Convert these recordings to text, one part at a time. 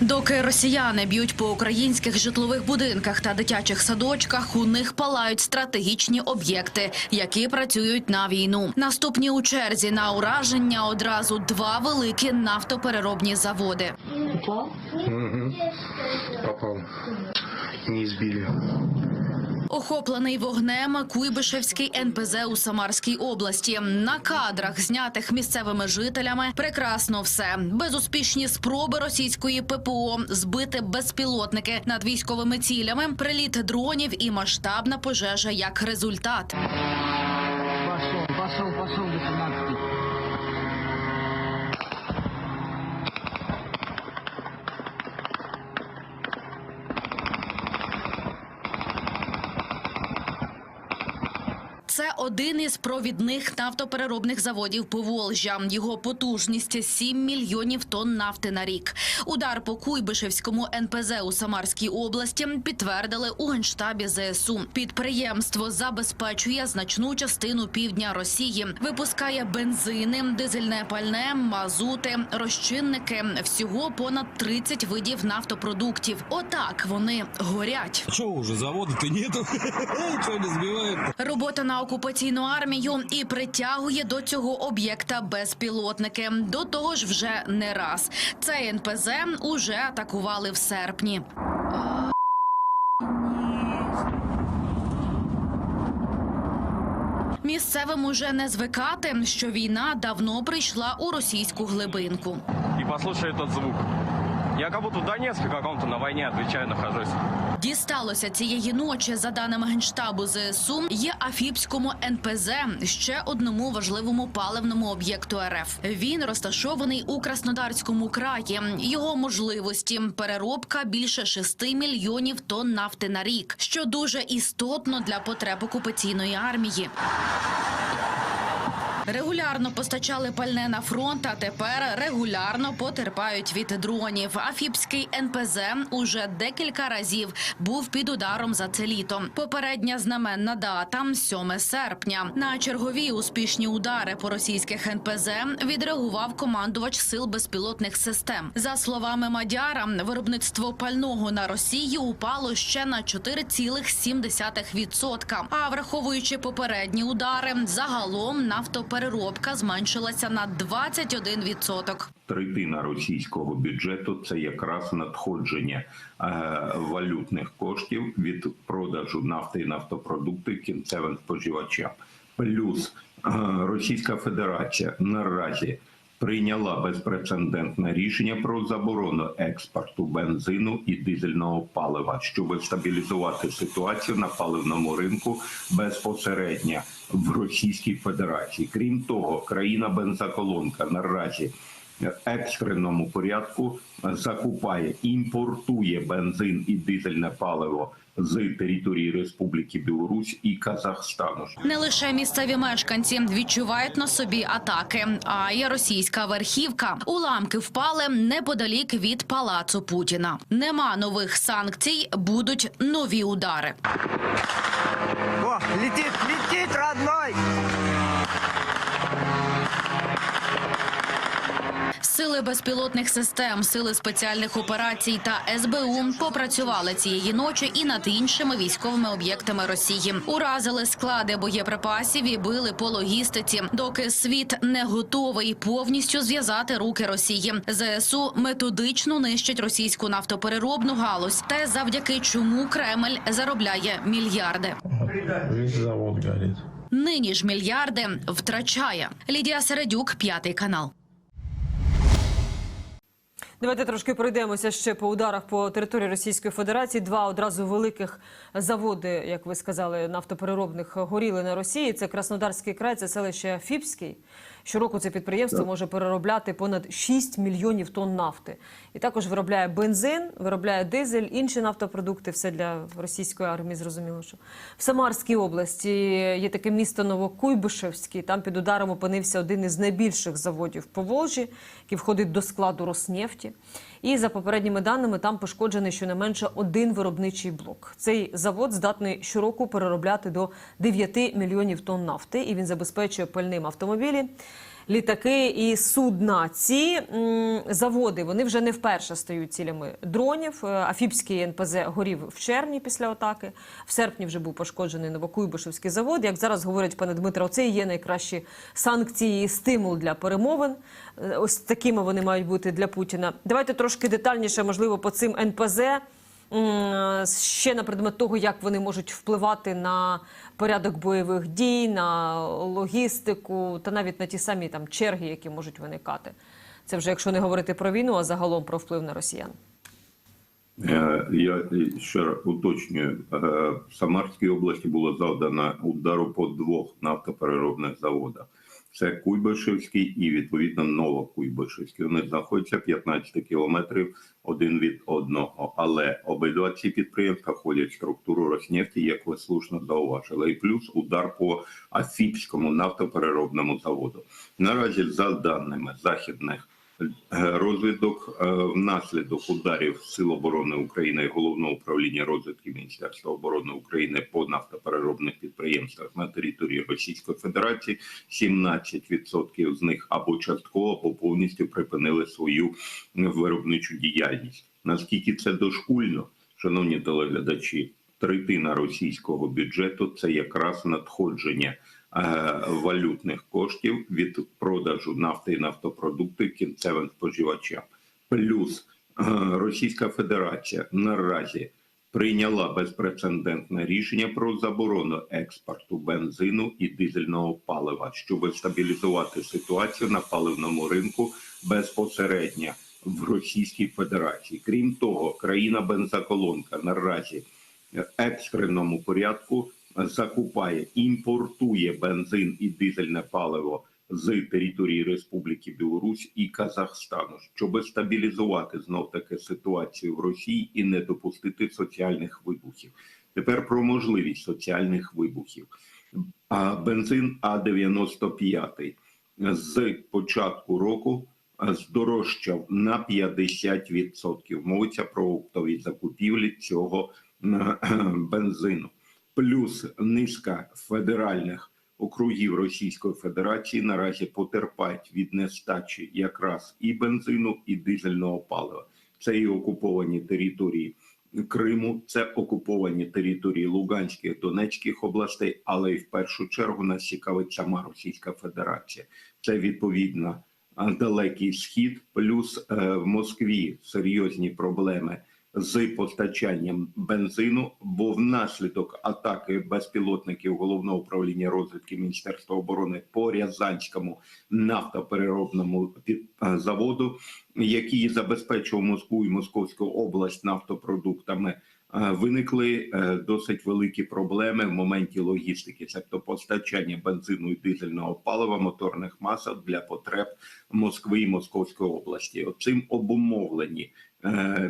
Доки росіяни б'ють по українських житлових будинках та дитячих садочках, у них палають стратегічні об'єкти, які працюють на війну. Наступні у черзі на ураження одразу два великі нафтопереробні заводи. Попав? Угу. Попал. Не избили. Охоплений вогнем Куйбишевський НПЗ у Самарській області. На кадрах, знятих місцевими жителями, прекрасно все. Безуспішні спроби російської ППО збити безпілотники над військовими цілями, приліт дронів і масштабна пожежа як результат. Пошел, пошел, пошел, 18. Це один із провідних нафтопереробних заводів Поволжя. Його потужність 7 мільйонів тонн нафти на рік. Удар по Куйбишевському НПЗ у Самарській області підтвердили у генштабі ЗСУ. Підприємство забезпечує значну частину півдня Росії, випускає бензини, дизельне пальне, мазути, розчинники. Всього понад 30 видів нафтопродуктів. Отак вони горять. Что уже, завода-то нету? Не сбивает? Робота на окупаційну армію і притягує до цього об'єкта безпілотники. До того ж, вже не раз. Цей НПЗ уже атакували в серпні. Місцевим уже не звикати, що війна давно прийшла у російську глибинку. и послушай этот звук. Я как будто в Донецке каком-то на войне отвечаю, нахожусь. Дісталося цієї ночі, за даними генштабу ЗСУ, є Афіпському НПЗ, ще одному важливому паливному об'єкту РФ. Він розташований у Краснодарському краї. Його можливості переробка більше 6 мільйонів тонн нафти на рік, що дуже істотно для потреб окупаційної армії. Регулярно постачали пальне на фронт, а тепер регулярно потерпають від дронів. Афіпський НПЗ уже декілька разів був під ударом за це літо. Попередня знаменна дата 7 серпня. На чергові успішні удари по російських НПЗ відреагував командувач сил безпілотних систем. За словами Мадяра, виробництво пального на Росії упало ще на 4,7%. А враховуючи попередні удари, загалом нафтопереробка зменшилася на 21%. третина російського бюджету це якраз надходження е, валютних коштів від продажу нафти і нафтопродуктів кінцевим споживачам. Плюс е, Російська Федерація наразі прийняла безпрецедентне рішення про заборону експорту бензину і дизельного палива, щоб стабілізувати ситуацію на паливному ринку безпосередньо в Російській Федерації. Крім того, країна бензоколонка наразі екстреному порядку закупає, імпортує бензин і дизельне паливо з території Республіки Білорусь і Казахстану. Не лише місцеві мешканці відчувають на собі атаки, а й російська верхівка. Уламки впали неподалік від палацу Путіна. Нема нових санкцій, будуть нові удари. О, летит, летит, родной! Сили безпілотних систем, сили спеціальних операцій та СБУ попрацювали цієї ночі і над іншими військовими об'єктами Росії. Уразили склади боєприпасів і били по логістиці, доки світ не готовий повністю зв'язати руки Росії. ЗСУ методично нищить російську нафтопереробну галузь, те завдяки чому Кремль заробляє мільярди. Весь завод горит. Нині ж мільярди втрачає. Лідія Середюк, п'ятий канал. Давайте трошки пройдемося ще по ударах по території Російської Федерації. Два одразу великих заводи, як ви сказали, нафтопереробних горіли на Росії. Це Краснодарський край, це селище Фіпський. Щороку це підприємство може переробляти понад 6 мільйонів тонн нафти. І також виробляє бензин, виробляє дизель, інші нафтопродукти. Все для російської армії. Зрозуміло, що в Самарській області є таке місто Новокуйбишевський. Там під ударом опинився один із найбільших заводів по Волжі, який входить до складу Роснефті. І за попередніми даними там пошкоджений щонайменше один виробничий блок. Цей завод здатний щороку переробляти до 9 мільйонів тонн нафти, і він забезпечує пальним автомобілі. Літаки і судна. Ці м, заводи вони вже не вперше стають цілями дронів. Е, Афіпський НПЗ горів в червні після атаки. В серпні вже був пошкоджений Новокуйбишевський завод. Як зараз говорять пане Дмитро, це є найкращі санкції і стимул для перемовин. Е, Ось такими вони мають бути для Путіна. Давайте трошки детальніше, можливо, по цим НПЗ. М, Ще на предмет того, як вони можуть впливати на порядок бойових дій, на логістику та навіть на ті самі там черги, які можуть виникати. Це вже якщо не говорити про війну, а загалом про вплив на росіян. Е, Я ще раз уточнюю, Е, в Самарській області було завдано удару по двох нафтопереробних заводах. Це Куйбишевський і відповідно Новокуйбишевський. Вони знаходяться 15 кілометрів один від одного. Але обидва ці підприємства входять в структуру Роснефті, як ви слушно зауважили. І плюс удар по Афіпському нафтопереробному заводу. Наразі, за даними західних Е, Розвиток е, внаслідок ударів Сил оборони України і головного управління розвитки Міністерства оборони України по нафтопереробних підприємствах на території Російської Федерації 17% з них або частково, або повністю припинили свою виробничу діяльність. Наскільки це дошкульно, шановні телеглядачі, третина російського бюджету це якраз надходження валютних коштів від продажу нафти і нафтопродуктів кінцевим споживачам. Плюс е, Російська Федерація наразі прийняла безпрецедентне рішення про заборону експорту бензину і дизельного палива, щоб стабілізувати ситуацію на паливному ринку безпосередньо в Російській Федерації. Крім того, країна бензоколонка наразі екстреному порядку закупає, імпортує бензин і дизельне паливо з території Республіки Білорусь і Казахстану, щоб стабілізувати знов таки ситуацію в Росії і не допустити соціальних вибухів. Тепер про можливість соціальних вибухів. А бензин А95 з початку року здорожчав на 50%. Мовиться про оптові закупівлі цього бензину. Плюс низка федеральних округів Російської Федерації наразі потерпають від нестачі якраз і бензину, і дизельного палива. Це і окуповані території Криму, це окуповані території Луганських, Донецьких областей, але і в першу чергу нас цікавить сама Російська Федерація. Це відповідно далекий схід, плюс е, в Москві серйозні проблеми з постачанням бензину, бо внаслідок атаки безпілотників головного управління розвідки Міністерства оборони по Рязанському нафтопереробному заводу, який забезпечував Москву і Московську область нафтопродуктами. Виникли е, досить великі проблеми в моменті логістики, тобто постачання бензину і дизельного палива, моторних масок для потреб Москви і Московської області. Цим обумовлені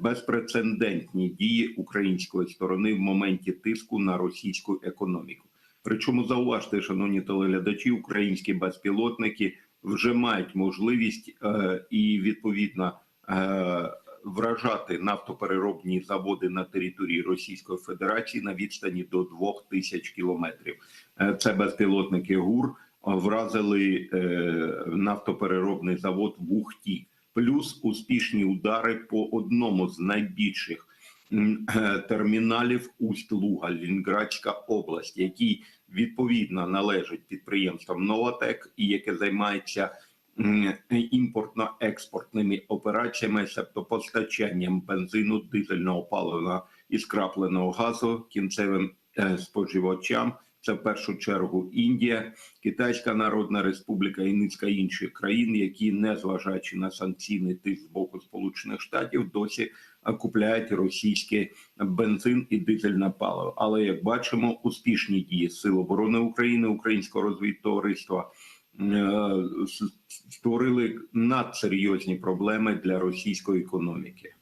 безпрецедентні дії української сторони в моменті тиску на російську економіку. Причому зауважте, шановні телеглядачі, українські безпілотники вже мають можливість е, і відповідно е, вражати нафтопереробні заводи на території Російської Федерації на відстані до 2000 кілометрів. Е, Це безпілотники ГУР вразили е, нафтопереробний завод в Ухті. Плюс успішні удари по одному з найбільших е, терміналів Усть-Луга, Лінградська область, який відповідно належить підприємствам Новатек і яке займається імпортно-експортними операціями, тобто постачанням бензину, дизельного палива і скрапленого газу кінцевим е, споживачам. Це в першу чергу Індія, Китайська Народна Республіка і низка інших країн, які, незважаючи на санкційний тиск з боку Сполучених Штатів, досі купляють російський бензин і дизельне паливо. Але як бачимо, успішні дії Сил оборони України, Українського розвідтовариства е, створили надсерйозні проблеми для російської економіки.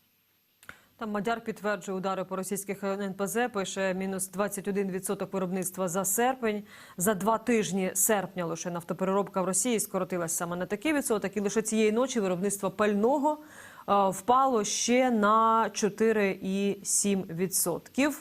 Там Мадяр підтверджує удари по російських НПЗ, пише мінус 21% виробництва за серпень. За два тижні серпня лише нафтопереробка в Росії скоротилась саме на такий відсоток. І лише цієї ночі виробництво пального е, впало ще на 4,7%.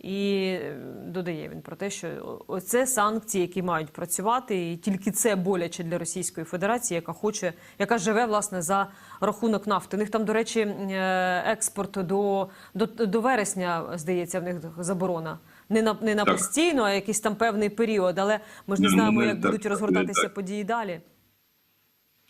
І е, додає він про те, що оце санкції, які мають працювати, і тільки це боляче для Російської Федерації, яка хоче, яка живе власне за рахунок нафти. У них там, до речі, е, експорт до, до, до вересня, здається, в них заборона. Не на не на Так. постійно, а якийсь там певний період. Але ми ж не Ну, знаємо, ми як так, будуть розгортатися події далі.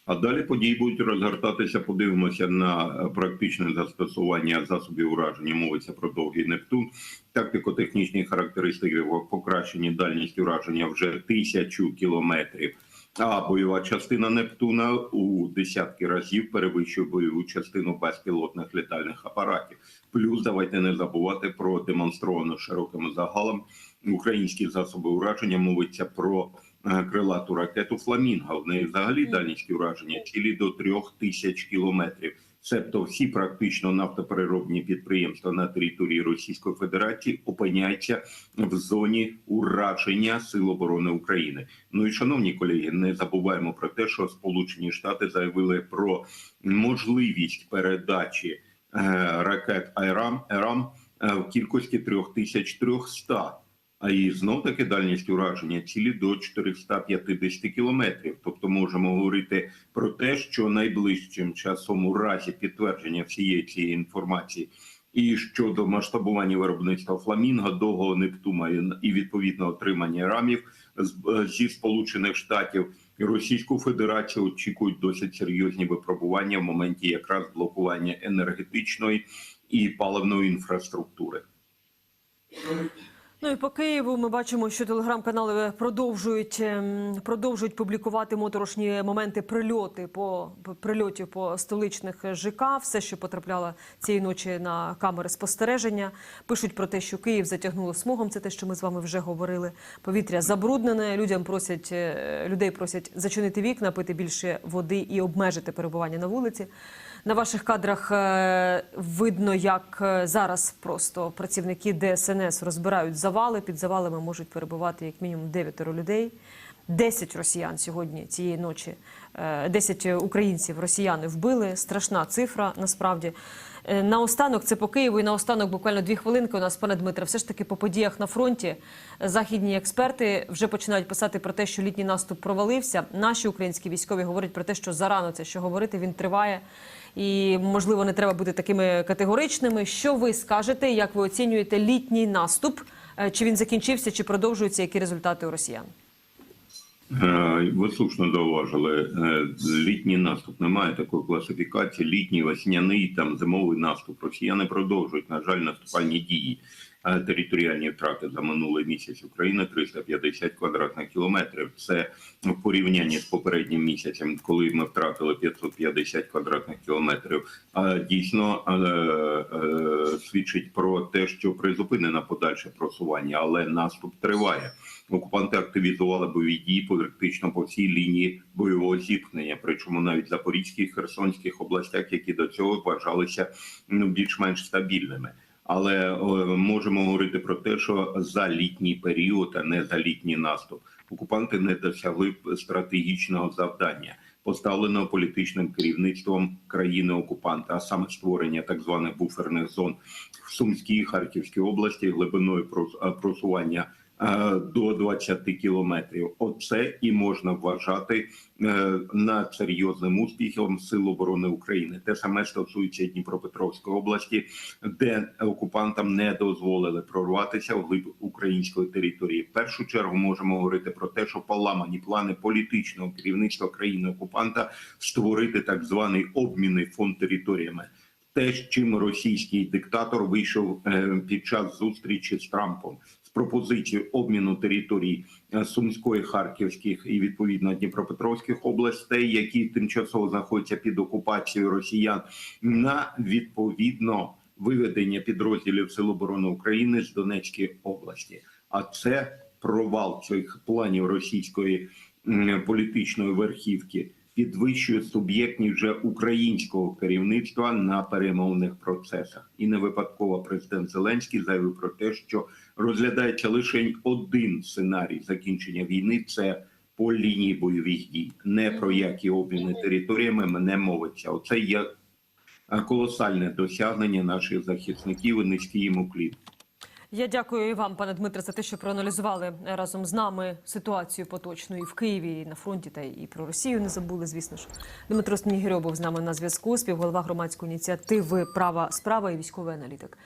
А далі події будуть розгортатися. Подивимося на е, практичне застосування засобів ураження. Мовиться про довгий Нептун. Тактико-технічні характеристики покращені дальність ураження вже тисячу кілометрів. А бойова частина Нептуна у десятки разів перевищує бойову частину безпілотних літальних апаратів. Плюс давайте не забувати про демонстровано широким загалом українські засоби ураження. Мовиться про крилату ракету Фламінго. В неї взагалі дальність ураження цілі до трьох тисяч кілометрів. Себто всі практично нафтопереробні підприємства на території Російської Федерації опиняються в зоні ураження Сил оборони України. Ну і шановні колеги, не забуваємо про те, що Сполучені Штати заявили про можливість передачі е, ракет Айрам Ерам е, в кількості 3300. А і знов таки дальність ураження цілі до 450 кілометрів. Тобто можемо говорити про те, що найближчим часом у разі підтвердження всієї цієї інформації і щодо масштабування виробництва фламінго, довгого Нептуна і- і відповідно отримання рамів е, зі сполучених штатів Російську Федерацію очікують досить серйозні випробування в моменті якраз блокування енергетичної і паливної інфраструктури. Ну і по Києву ми бачимо, що телеграм-канали продовжують ем, продовжують публікувати моторошні моменти прильоти по прильотів по столичних ЖК. Все, що потрапляло цієї ночі на камери спостереження. Пишуть про те, що Київ затягнуло смогом. Це те, що ми з вами вже говорили. Повітря забруднене. Людям просять е, людей просять зачинити вікна, пити більше води і обмежити перебування на вулиці. На ваших кадрах е, видно, як е, зараз просто працівники ДСНС розбирають завали. Під завалами можуть перебувати як мінімум 9 людей. 10 росіян сьогодні цієї ночі, е, 10 українців росіяни вбили. Страшна цифра насправді. Е, Наостанок це по Києву. І наостанок буквально дві хвилинки у нас, пане Дмитре, все ж таки по подіях на фронті. е, Західні експерти вже починають писати про те, що літній наступ провалився. Наші українські військові говорять про те, що зарано це що говорити, він триває. І можливо не треба бути такими категоричними. Що ви скажете? Як ви оцінюєте літній наступ? Е, Чи він закінчився, чи продовжується? Які результати у росіян? Е, Ви слушно зауважили, е, літній наступ немає такої класифікації. Літній, весняний, там зимовий наступ. Росіяни продовжують, на жаль, наступальні дії. Е, Територіальні втрати за минулий місяць України 350 квадратних кілометрів. Це в порівнянні з попереднім місяцем, коли ми втратили 550 квадратних кілометрів. А дійсно е, е, свідчить про те, що призупинено подальше просування, але наступ триває. Окупанти активізували бойові дії практично по всій лінії бойового зіткнення. Причому навіть в Запорізьких Херсонських областях, які до цього вважалися ну більш-менш стабільними. Але е, можемо говорити про те, що за літній період, а не за літній наступ, окупанти не досягли стратегічного завдання, поставленого політичним керівництвом країни окупанта, а саме створення так званих буферних зон в Сумській Харківській області глибиною е, просування до 20 кілометрів. Оце і можна вважати е, над серйозним успіхом Сил оборони України. Те саме стосується Дніпропетровської області, де окупантам не дозволили прорватися в глиб української території. В першу чергу можемо говорити про те, що поламані плани політичного керівництва країни окупанта створити так званий обмінний фонд територіями. Те, з чим російський диктатор вийшов е, під час зустрічі з Трампом з пропозицією обміну територій е, Сумської, Харківських і відповідно Дніпропетровських областей, які тимчасово знаходяться під окупацією росіян, на відповідно виведення підрозділів Сил оборони України з Донецької області. А це провал цих планів російської політичної верхівки підвищує суб'єктність вже українського керівництва на перемовних процесах. І не випадково президент Зеленський заявив про те, що розглядається лише один сценарій закінчення війни. Це по лінії бойових дій, не про які обміни територіями не мовиться. Оце є е, колосальне досягнення наших захисників і низький їм уклін. Я дякую і вам, пане Дмитре, за те, що проаналізували разом з нами ситуацію поточну і в Києві, і на фронті, та і про Росію не забули, звісно ж. Дмитро Снігирьов був з нами на зв'язку, співголова громадської ініціативи Права справа і військовий аналітик.